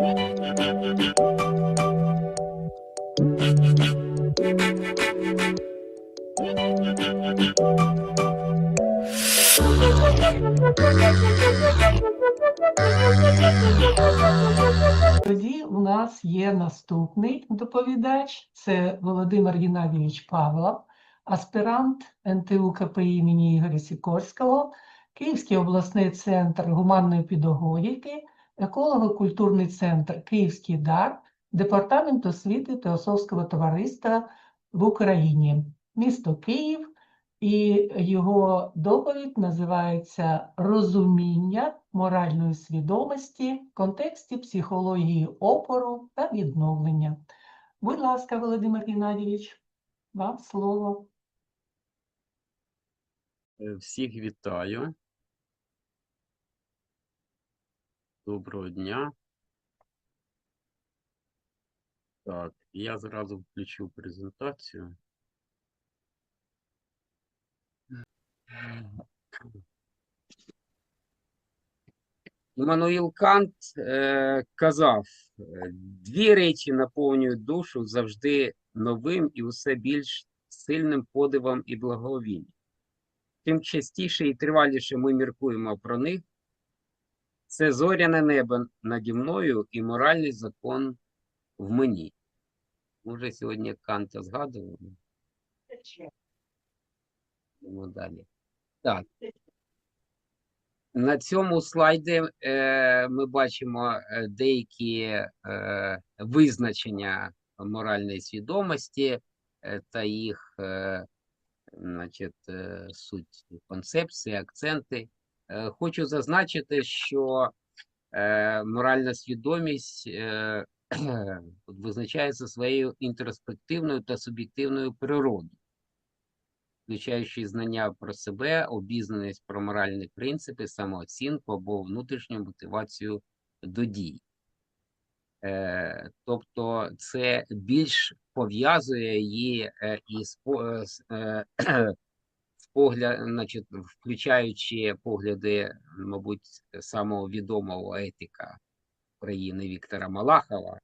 Тоді у нас є наступний доповідач, це Володимир Геннадійович Павлов, аспірант НТУ КПІ імені Ігоря Сікорського, Київський обласний центр гуманної педагогіки, еколого-культурний центр Київський дар, Департамент освіти Теософського товариства в Україні, місто Київ, і його доповідь називається Розуміння моральної свідомості в контексті психології опору та відновлення. Будь ласка, Володимир Геннадійович, вам слово. Всіх вітаю. Доброго дня. Так, я зразу включу презентацію. Іммануїл Кант е, казав, е, дві речі наповнюють душу завжди новим і усе більш сильним подивом і благовінням. Чим частіше і триваліше ми міркуємо про них, це зоряне небо наді мною і моральний закон в мені. Може, сьогодні Канта згадували? Йдемо далі. Так. На цьому слайді е, ми бачимо е, деякі е, визначення моральної свідомості е, та їх е, значить, е, суть концепції, акценти. Е, Хочу зазначити, що е, моральна свідомість е, визначається своєю інтроспективною та суб'єктивною природою, включаючи знання про себе, обізнаність про моральні принципи, самооцінку або внутрішню мотивацію до дій. Тобто це більш пов'язує її із погляд, значить, включаючи погляди, мабуть, самого відомого етика України Віктора Малахова,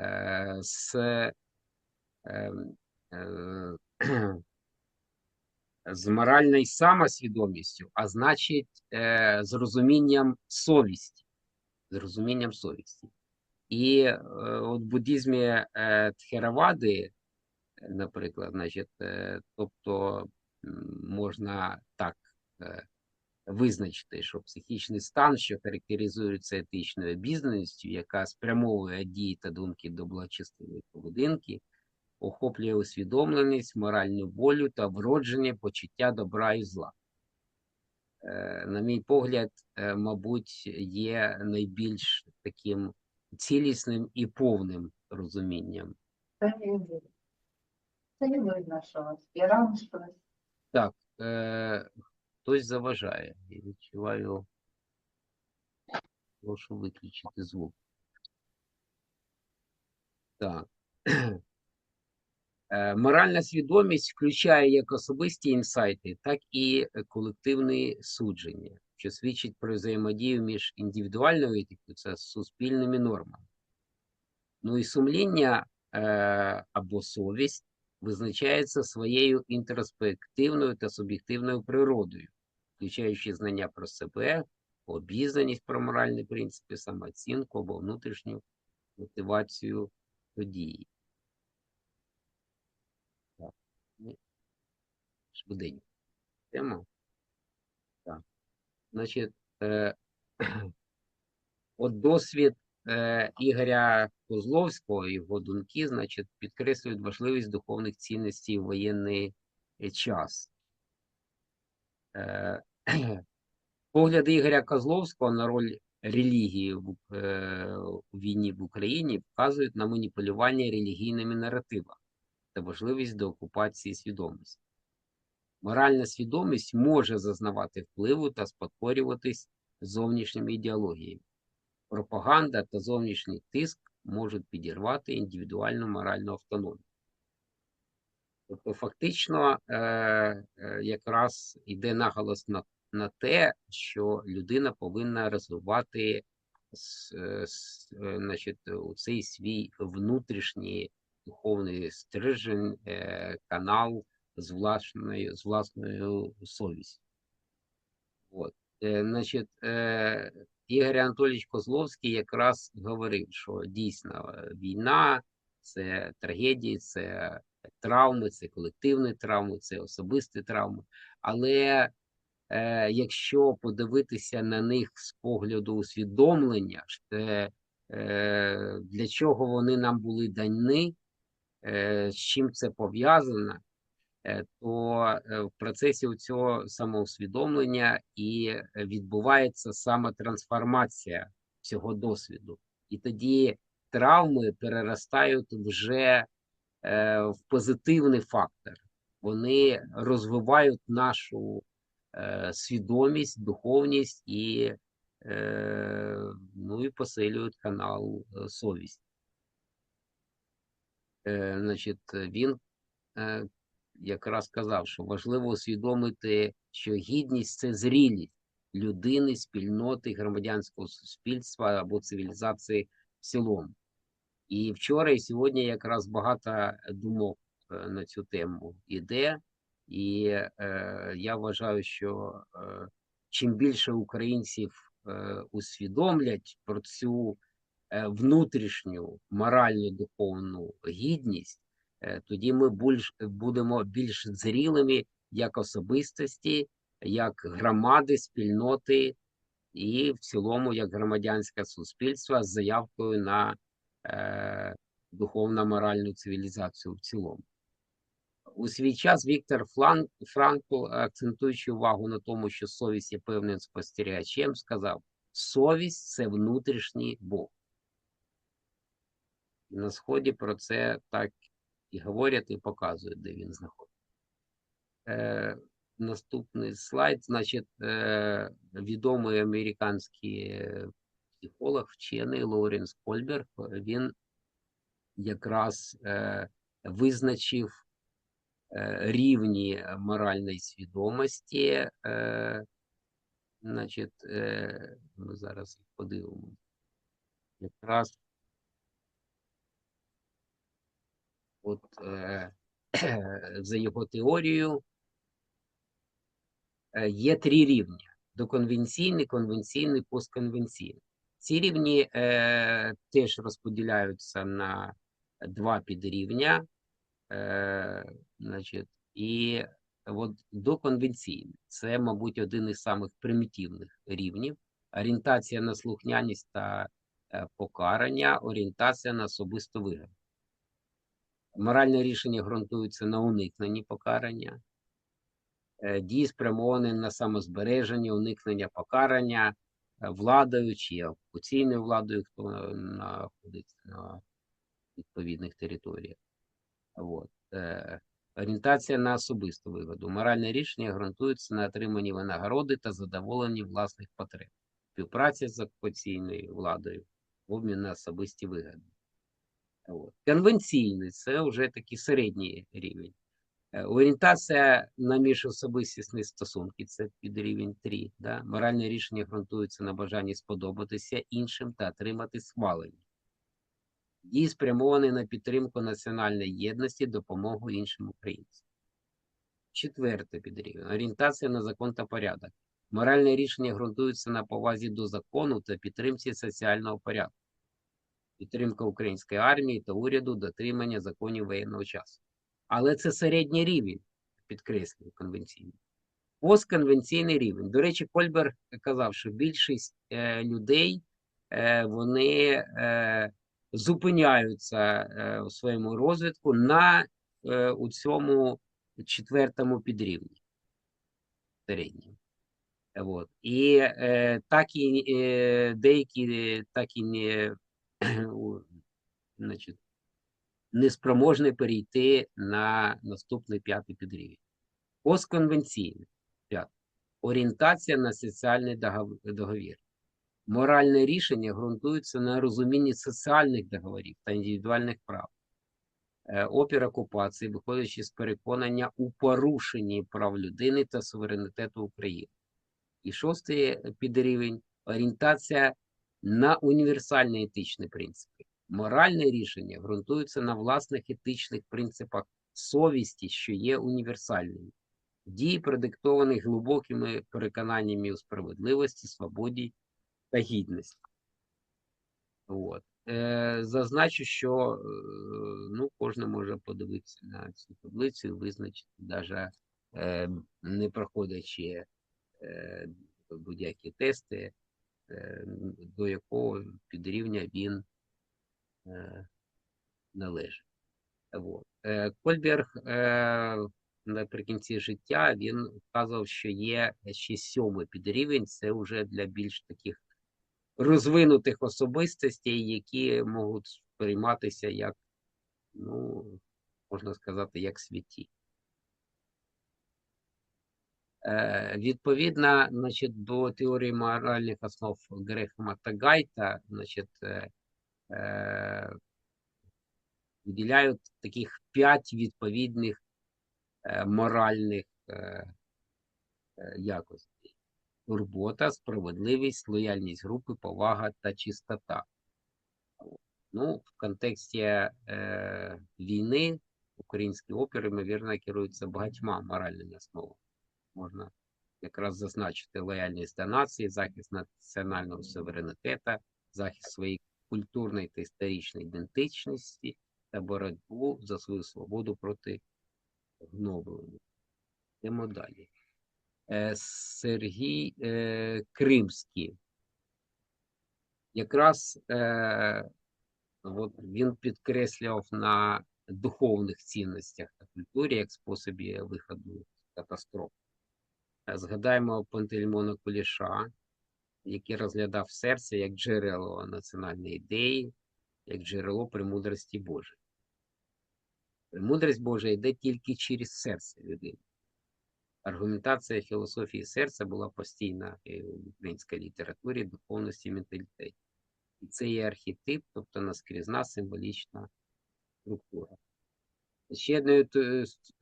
е, з, е, е, з моральною самосвідомістю, а значить, з розумінням совісті. З розумінням совісті. І от в буддизмі е, Тхеравади, наприклад, значить, тобто можна так е, визначити, що психічний стан, що характеризується етичною обізнаністю, яка спрямовує дії та думки до благочестивої поведінки, охоплює усвідомленість, моральну волю та вродження почуття добра і зла. Е, На мій погляд, е, мабуть, є найбільш таким цілісним і повним розумінням. Це не видно щось. І рано щось. Так, е, хтось заважає. Я відчуваю. Прошу виключити звук. Так. Е, Моральна свідомість включає як особисті інсайти, так і колективні судження, що свідчить про взаємодію між індивідуальною етикою та суспільними нормами. Ну і сумління е, або совість визначається своєю інтроспективною та суб'єктивною природою, включаючи знання про себе, обізнаність про моральні принципи, самооцінку або внутрішню мотивацію до дії. Ну, Тема. Так. Значить, е, от досвід Ігоря Козловського, його думки, значить, підкреслюють важливість духовних цінностей в воєнний е, час. Е, погляди Ігоря Козловського на роль релігії в, е, війні в Україні вказують на маніпулювання релігійними наративами та важливість деокупації свідомості. Моральна свідомість може зазнавати впливу та спотворюватись зовнішніми ідеологіями. Пропаганда та зовнішній тиск можуть підірвати індивідуальну моральну автономію. Тобто, фактично, е, е, якраз йде наголос на, на те, що людина повинна розвивати е, е, значить, цей свій внутрішній духовний стрижень, е, канал з власною, з власною совістю. От. Е, Значить, е, Ігор Анатолійович Козловський якраз говорив, що дійсно е, війна це трагедії, це травми, це колективні травми, це особисті травми. Але е, якщо подивитися на них з погляду усвідомлення, те, е, для чого вони нам були дані, е, з чим це пов'язано, то е, в процесі цього самоусвідомлення і е, відбувається саме трансформація цього досвіду. І тоді травми переростають вже е, в позитивний фактор. Вони розвивають нашу е, свідомість, духовність і, е, ну, і посилюють канал е, совісті. Е, значить, він е, якраз сказав, що важливо усвідомити, що гідність це зрілість людини, спільноти, громадянського суспільства або цивілізації в цілому. І вчора і сьогодні якраз багато думок е, на цю тему іде, і е, я вважаю, що е, чим більше українців е, усвідомлять про цю е, внутрішню моральну духовну гідність, тоді ми більш, будемо більш зрілими як особистості, як громади, спільноти і в цілому як громадянське суспільство з заявкою на е, духовно-моральну цивілізацію в цілому. У свій час Віктор Франкл, акцентуючи увагу на тому, що совість є певним спостерігачем, сказав: совість це внутрішній Бог. На Сході про це так і говорять, і показують, де він знаходиться. Е, наступний слайд, значить, е, відомий американський психолог, вчений Лоуренс Кольберг, він якраз е, визначив е, рівні моральної свідомості. Е, значить, е, ми зараз подивимося. Якраз от е, за його теорією е, є три рівні: доконвенційний, конвенційний, постконвенційний. Ці рівні е, теж розподіляються на два підрівня. Е, значить, і от доконвенційний це, мабуть, один із самих примітивних рівнів. Орієнтація на слухняність та е, покарання, орієнтація на особисту вигоду. Моральне рішення ґрунтується на уникненні покарання, е, дії спрямовані на самозбереження, уникнення покарання е, владою чи окупаційною владою, хто на- знаходиться на відповідних територіях. От. Е, орієнтація на особисту вигоду. Моральне рішення ґрунтується на отриманні винагороди та задоволенні власних потреб. Співпраця з окупаційною владою, обмін на особисті вигоди. От. Конвенційний це вже такий середній рівень. Е, Орієнтація на міжособистісні стосунки це під рівень 3. Да? Моральне рішення ґрунтується на бажанні сподобатися іншим та отримати схвалення. Дії спрямовані на підтримку національної єдності, допомогу іншим українцям. Четверте підрівень. Орієнтація на закон та порядок. Моральне рішення ґрунтується на повазі до закону та підтримці соціального порядку. Підтримка української армії та уряду, дотримання законів воєнного часу. Але це середній рівень, підкреслюю, конвенційний. Постконвенційний рівень. До речі, Кольберг казав, що більшість е, людей е, вони е, зупиняються е, у своєму розвитку на е, у цьому четвертому підрівні середньому. От. І е, так і е, деякі так і не, значить, неспроможні перейти на наступний п'ятий підрівень. Постконвенційний. П'ятий. Орієнтація на соціальний договір. Моральне рішення ґрунтується на розумінні соціальних договорів та індивідуальних прав. Е, Опір окупації, виходячи з переконання у порушенні прав людини та суверенітету України. І шостий підрівень орієнтація на універсальні етичні принципи. Моральне рішення ґрунтується на власних етичних принципах совісті, що є універсальними. Дії, продиктовані глибокими переконаннями у справедливості, свободі та гідності. От. Е, зазначу, що е, ну, кожен може подивитися на цю таблицю і визначити, навіть е, не проходячи е, будь-які тести, до якого підрівня він е, належить. Е, Кольберг е, наприкінці життя він вказував, що є ще сьомий підрівень, це вже для більш таких розвинутих особистостей, які можуть сприйматися як, ну, можна сказати, як святі. Е, Відповідно, значить, до теорії моральних основ Грехема та Гайта, е, е, виділяють таких п'ять відповідних моральних якостей: турбота, справедливість, лояльність групи, повага та чистота. Ну, в контексті е, війни українські опери, ймовірно, керуються багатьма моральними основами. Можна якраз зазначити лояльність до нації, захист національного суверенітету, захист своєї культурної та історичної ідентичності та боротьбу за свою свободу проти гноблення. Йдемо далі. Е, Сергій е, Кримський. Якраз е, от він підкреслював на духовних цінностях та культурі як способі виходу з катастроф. Згадаємо Пантелеймона Куліша, який розглядав серце як джерело національної ідеї, як джерело премудрості Божої. Премудрість Божа йде тільки через серце людини. Аргументація філософії серця була постійна в українській літературі, духовності менталітеті. І це є архетип, тобто наскрізна символічна структура. Ще одною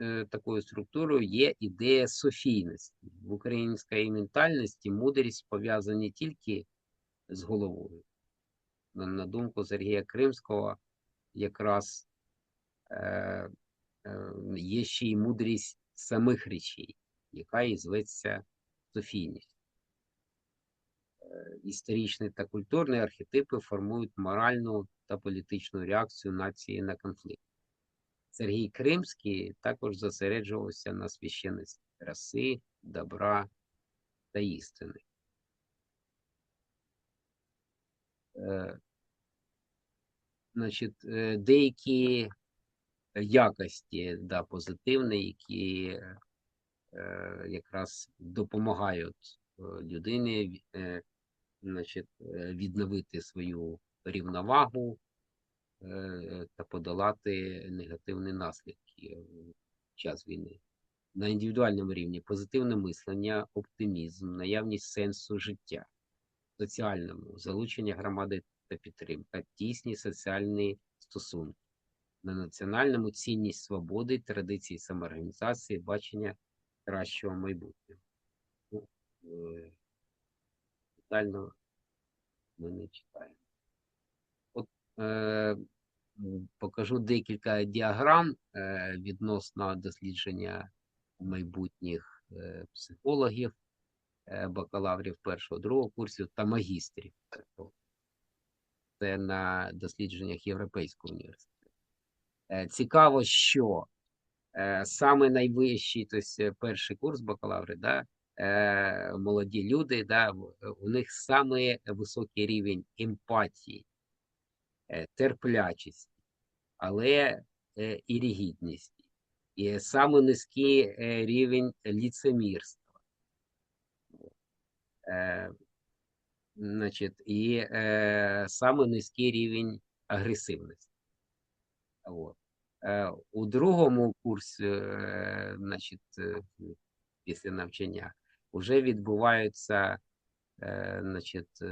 е, такою структурою є ідея софійності. В українській ментальності мудрість пов'язана тільки з головою. На, на думку Сергія Кримського, якраз е, е, є ще й мудрість самих речей, яка і зветься софійність. Е, Історичні та культурні архетипи формують моральну та політичну реакцію нації на конфлікт. Сергій Кримський також зосереджувався на священності краси, добра та істини. Е, Значить, е, деякі якості да, позитивні, які е, якраз допомагають е, людині е, значить, е, відновити свою рівновагу та подолати негативні наслідки в час війни. На індивідуальному рівні позитивне мислення, оптимізм, наявність сенсу життя, соціальному залучення громади та підтримка, тісні соціальні стосунки, на національному цінність свободи, традиції самоорганізації, бачення кращого майбутнього. Ну, е, детально ми не читаємо. Е, покажу декілька діаграм е, відносно дослідження майбутніх е, психологів, бакалаврів першого, другого курсів та магістрів. Це на дослідженнях Європейського університету. Цікаво, що саме найвищий, тобто перший курс бакалаври, да, молоді люди, да, у них саме високий рівень емпатії, е, терплячості, але е, і рігідності, і саме низький е, рівень ліцемірства. Значить, і саме низький рівень агресивності. От. У другому курсі, значить, після навчання, вже відбуваються, значить,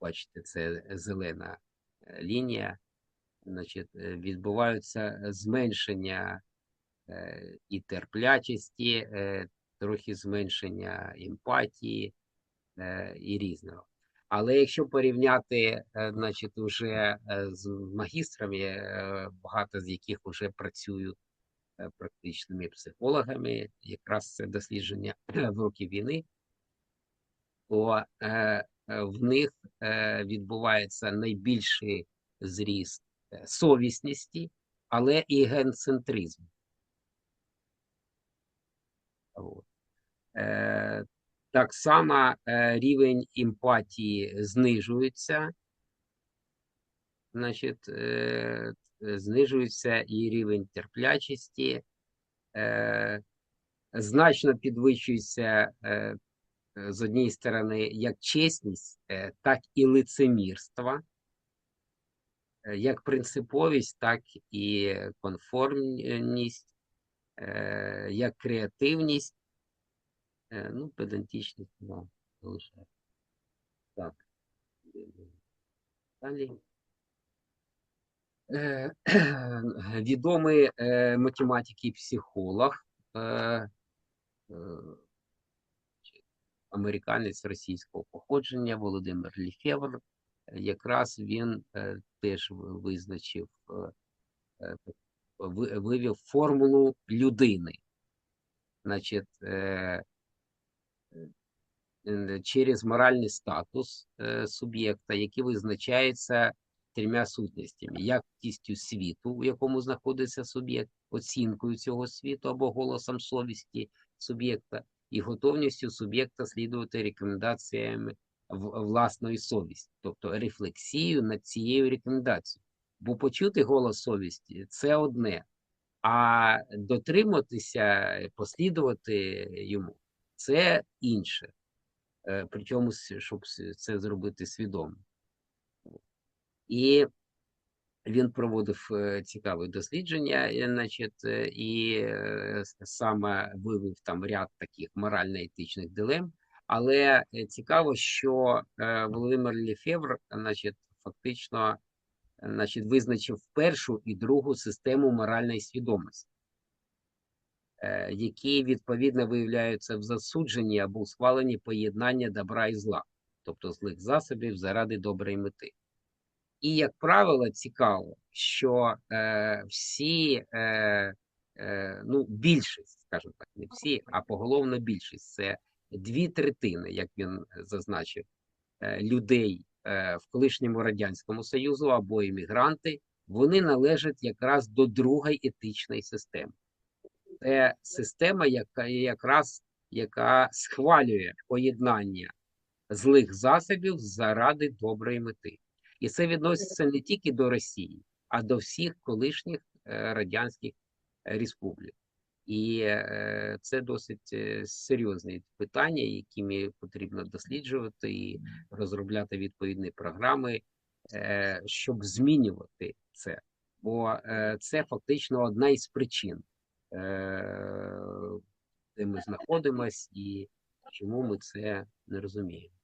бачите, це зелена е, лінія, значить, е, відбуваються зменшення е, і терплячості, е, трохи зменшення емпатії е, і різного. Але якщо порівняти, е, значить, уже е, з магістрами, е, багато з яких вже працюють е, практичними психологами, якраз це дослідження в роки війни, то е, е, в них е, відбувається найбільший зріст е, совісності, але і генцентризму. Е, так само е, рівень емпатії знижується, значить, е, е, знижується і рівень терплячості, е, значно підвищується е, е, з однієї сторони як чесність, е, так і лицемірство, е, як принциповість, так і конформність, е, як креативність. Е, Ну, педантичність, да, залишаю. Так. Далі. Е, Відомий е, математик і психолог, е, е, американець російського походження Володимир Ліфевр. Якраз він е, теж визначив, е, е, вивів формулу людини. Значить, е, е, через моральний статус е, суб'єкта, який визначається трьома сутностями: якістю світу, у якому знаходиться суб'єкт, оцінкою цього світу або голосом совісті суб'єкта, і готовністю суб'єкта слідувати рекомендаціями власної совісті, тобто рефлексію над цією рекомендацією. Бо почути голос совісті це одне, а дотриматися, послідувати йому це інше. Е, Причому, щоб це зробити свідомо. І він проводив е, цікаве дослідження, е, значить, е, і саме вивів там ряд таких морально-етичних дилем. Але цікаво, що Володимир Лефевр, значить, фактично, значить, визначив першу і другу систему моральної свідомості, які відповідно виявляються в засудженні або схваленні поєднання добра і зла, тобто злих засобів заради доброї мети. І, як правило, цікаво, що е, всі, е, е, ну, більшість, скажімо так, не всі, а поголовна більшість це дві третини, як він зазначив, е, людей е, в колишньому Радянському Союзу або іммігранти, вони належать якраз до другої етичної системи. Це система, яка якраз яка схвалює поєднання злих засобів заради доброї мети. І це відноситься не тільки до Росії, а до всіх колишніх е, радянських е, республік. І е, це досить е, серйозні питання, якими потрібно досліджувати і розробляти відповідні програми, щоб змінювати це. Бо це фактично одна із причин, де ми знаходимося і чому ми це не розуміємо.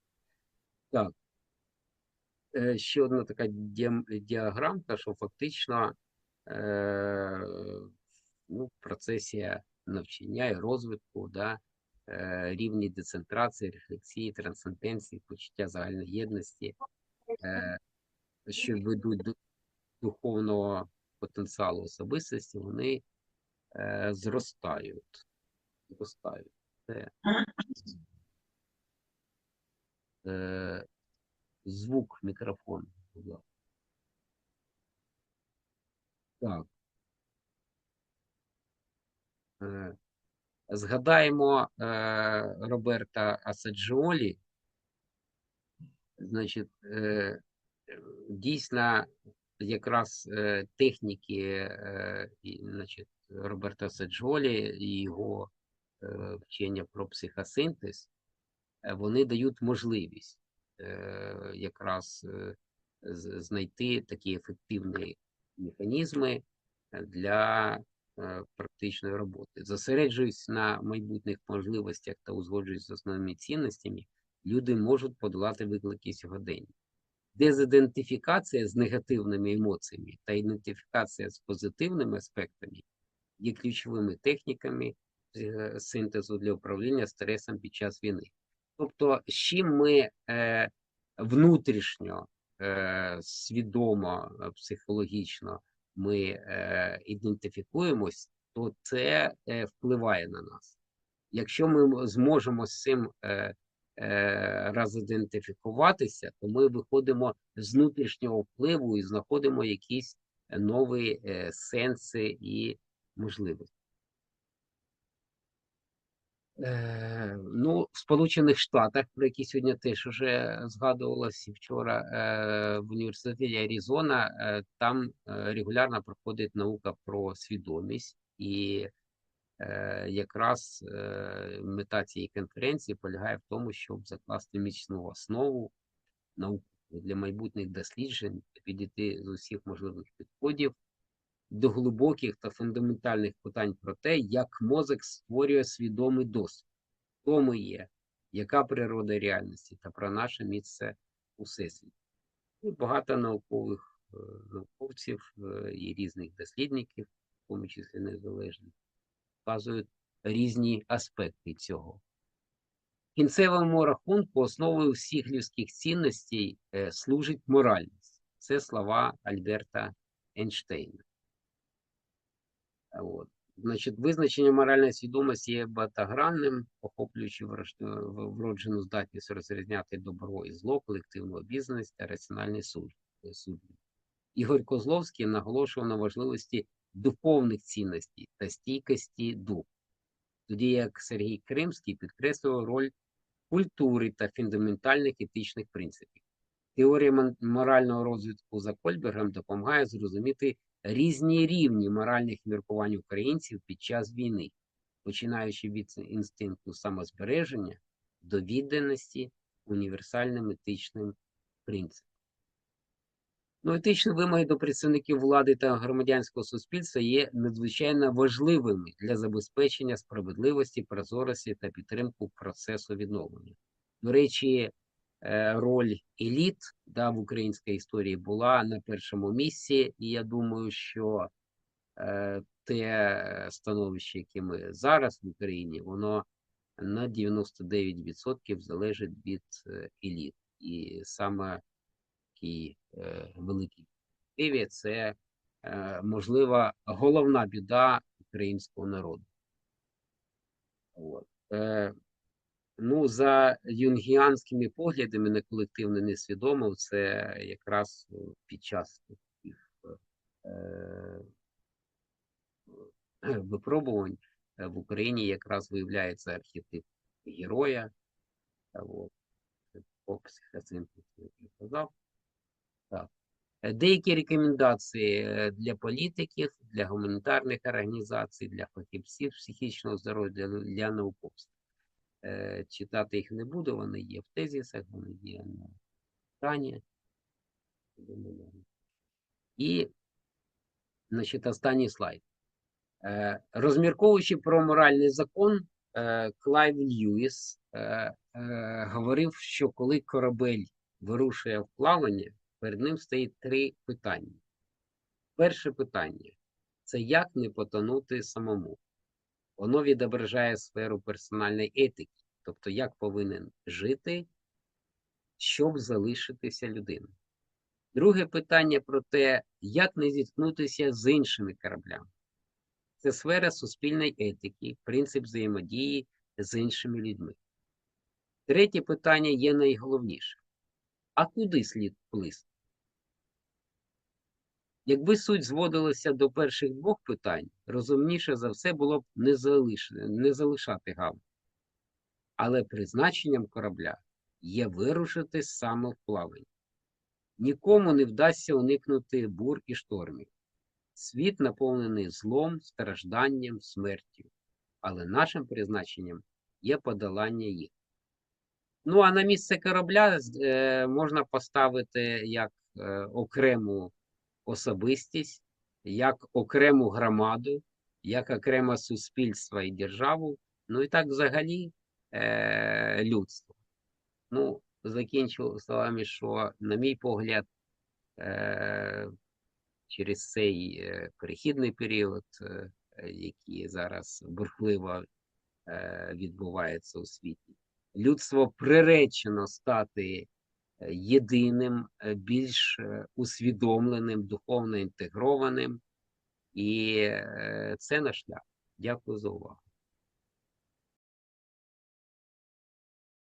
Так. Е, Ще одна така діаграмка, що фактично е, ну, в процесі навчання і розвитку, да, рівні децентрації, рефлексії, трансценденції, почуття загальної єдності, що ведуть до духовного потенціалу особистості, вони зростають. зростають. Це, звук мікрофон. будь ласка. Так. Е, Згадаємо е, Роберта Асаджіолі. Значить, е, дійсно, якраз е, техніки е, значить, Роберта Асаджіолі і його е, вчення про психосинтез, е, вони дають можливість якраз е, знайти такі ефективні механізми е, для е, практичної роботи. Зосереджуючись на майбутніх можливостях та узгоджуючись з основними цінностями, люди можуть подолати виклики сьогодення. Дезідентифікація з негативними емоціями та ідентифікація з позитивними аспектами є ключовими техніками е, синтезу для управління стресом під час війни. Тобто, з чим ми е, внутрішньо, е, свідомо, е, психологічно ми е, ідентифікуємось, то це е, впливає на нас. Якщо ми зможемо з цим е, е, розідентифікуватися, то ми виходимо з внутрішнього впливу і знаходимо якісь нові е, сенси і можливості. Е, ну, в Сполучених Штатах, про які сьогодні теж вже згадувалося вчора, е, в університеті Аризона, е, там регулярно проходить наука про свідомість, і якраз мета цієї конференції полягає в тому, щоб закласти міцну основу науки для майбутніх досліджень, підійти з усіх можливих підходів до глибоких та фундаментальних питань про те, як мозок створює свідомий досвід, хто ми є, яка природа реальності та про наше місце у всесвіті. І багато наукових е, науковців е, і різних дослідників, в тому числі незалежних, вказують різні аспекти цього. Кінцевому рахунку основою всіх людських цінностей е, служить моральність. Це слова Альберта Ейнштейна. От. Значить, визначення моральної свідомості є багатогранним, охоплюючи вроджену здатність розрізняти добро і зло, колективну обізнаність та раціональний суд. суд. Ігор Козловський наголошував на важливості духовних цінностей та стійкості духу, тоді як Сергій Кримський підкреслював роль культури та фундаментальних етичних принципів. Теорія морального розвитку за Кольбергом допомагає зрозуміти різні рівні моральних міркувань українців під час війни, починаючи від інстинкту самозбереження до відданості універсальним етичним принципам. Ну, етичні вимоги до представників влади та громадянського суспільства є надзвичайно важливими для забезпечення справедливості, прозорості та підтримку процесу відновлення. До речі, роль еліт да, в українській історії була на першому місці, і я думаю, що е, те становище, яке ми зараз в Україні, воно на 99% залежить від е, еліт. І саме такий е, великий перспективі це е, можливо головна біда українського народу. От. Ну, за юнгіанськими поглядами на колективне несвідомо, це якраз е, під час таких е, е, випробувань е, в Україні якраз виявляється архетип героя. По психоцентру, казав. Так. Деякі рекомендації для політиків, для гуманітарних організацій, для фахівців психічного здоров'я, для науковців. Е, Читати їх не буду, вони є в тезісах, вони є на екрані. І, значить, останній слайд. Е, Розмірковуючи про моральний закон, е, Клайв Льюіс говорив, що коли корабель вирушує в плавання, перед ним стоїть три питання. Перше питання це як не потонути самому. Воно відображає сферу персональної етики, тобто як повинен жити, щоб залишитися людиною. Друге питання про те, як не зіткнутися з іншими кораблями. Це сфера суспільної етики, принцип взаємодії з іншими людьми. Третє питання є найголовніше. А куди слід плисти? Якби суть зводилася до перших двох питань, розумніше за все було б не, залиш... не залишати гавань. Але призначенням корабля є вирушити саме в плавання. Нікому не вдасться уникнути бур і штормів. Світ наповнений злом, стражданням, смертю, але нашим призначенням є подолання їх. Ну, а на місце корабля е, можна поставити як е, окрему особистість, як окрему громаду, як окреме суспільство і державу, ну і так взагалі е, людство. Ну, закінчу словами, що, на мій погляд, е, через цей е, перехідний період, е, який зараз бурхливо е, відбувається у світі, людство приречено стати єдиним, е, більш е, усвідомленим, духовно інтегрованим. І е, це наш шлях. Дякую за увагу.